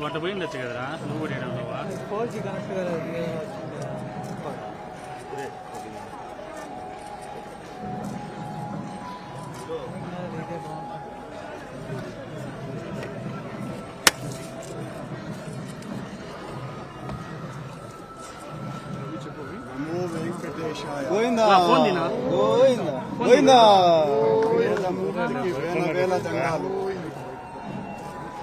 పోల్చుకోవచ్చు కదరా నువ్వు కూడా ఏడా ఉన్నావా పోల్చి కరెక్ట్ గోవిందా? గోవిందా గోవిందా వేల వేల దండాలు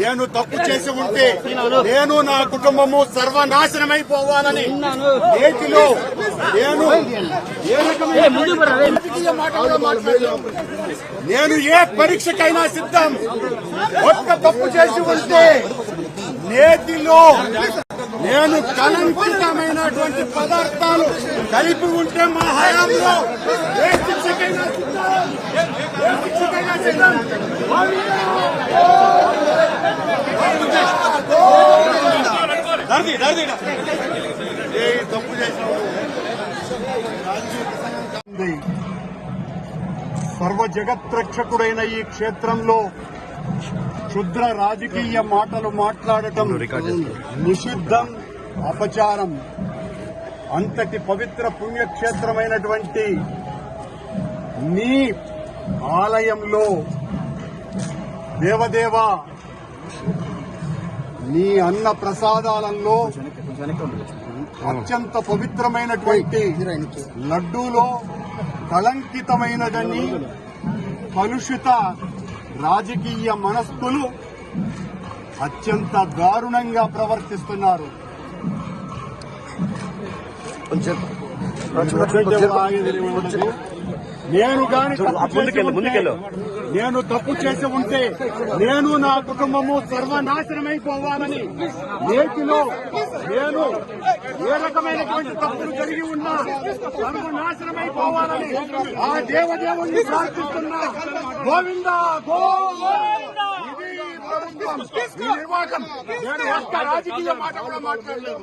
నేను తప్పు చేసి ఉంటే నేను నా కుటుంబము సర్వనాశనమైపోవాలని నేటిలో నేను. నేను ఏ పరీక్షకైనా సిద్ధం. ఒక్క తప్పు చేసి ఉంటే నేటిలో నేను కలంకితమైనటువంటి పదార్థాలు కలిపి ఉంటే మా హయాంలో ఏ శిక్షకైనా ఏ శిక్షకైనా సిద్ధం ఏ తప్పు సర్వ జగత్రక్షకుడైన ఈ క్షేత్రంలో క్షుద్ర రాజకీయ మాటలు మాట్లాడటం నిషిద్ధం అపచారం. అంతటి పవిత్ర పుణ్యక్షేత్రమైనటువంటి నీ ఆలయంలో దేవదేవా నీ అన్న ప్రసాదాలలో అత్యంత పవిత్రమైనటువంటి లడ్డూలో కళంకితమైనదని కలుషిత రాజకీయ మనస్కులు అత్యంత దారుణంగా ప్రవర్తిస్తున్నారు. నేను గాని నేను తప్పు చేసి ఉంటే నేను నా కుటుంబము సర్వనాశనమైపోవాలని నేటిలో నేను ఏ రకమైనటువంటి తప్పులు జరిగి ఉన్నా సర్వనాశనమైపోవాలని ఆ దేవదేవుణ్ణి ప్రార్థిస్తున్నా గోవింద గోవింద! ప్రభుత్వం. నిర్వాహకం. నేను ఒక్క రాజకీయ మాట కూడా మాట్లాడలేదు.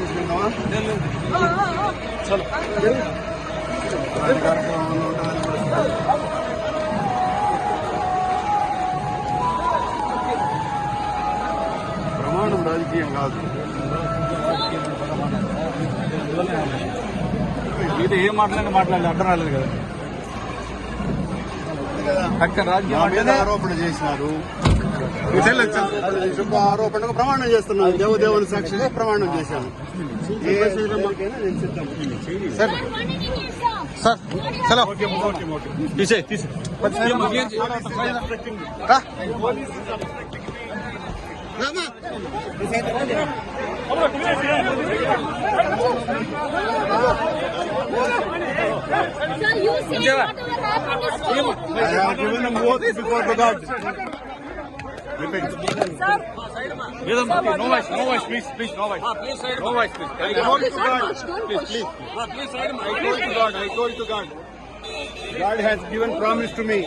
తీసుకెళ్తావా అలాంటి కార్యక్రమంలో ఉంటుందని కూడా ప్రమాణం రాజకీయం కాదు. ఇది ఏం మాట్లాడి మాట్లాడలేదు అర్థం రాలేదు కదా. అక్కడ రాజకీయం ఆరోపణ చేసినారు. శుభ ఆరోపణకు ప్రమాణం చేస్తున్నాను దేవదేవుని సాక్షిగా ప్రమాణం చేశాను. సార్. సార్ చలో తీసే తీసే Sir, you say whatever happened is true. I have given them oath before the God. Sir, no voice, no voice, please, please, no voice. Please, sir. No voice, please. I told to God. Please, please. Please, sir. I told to God. I told to God. God has given promise to me.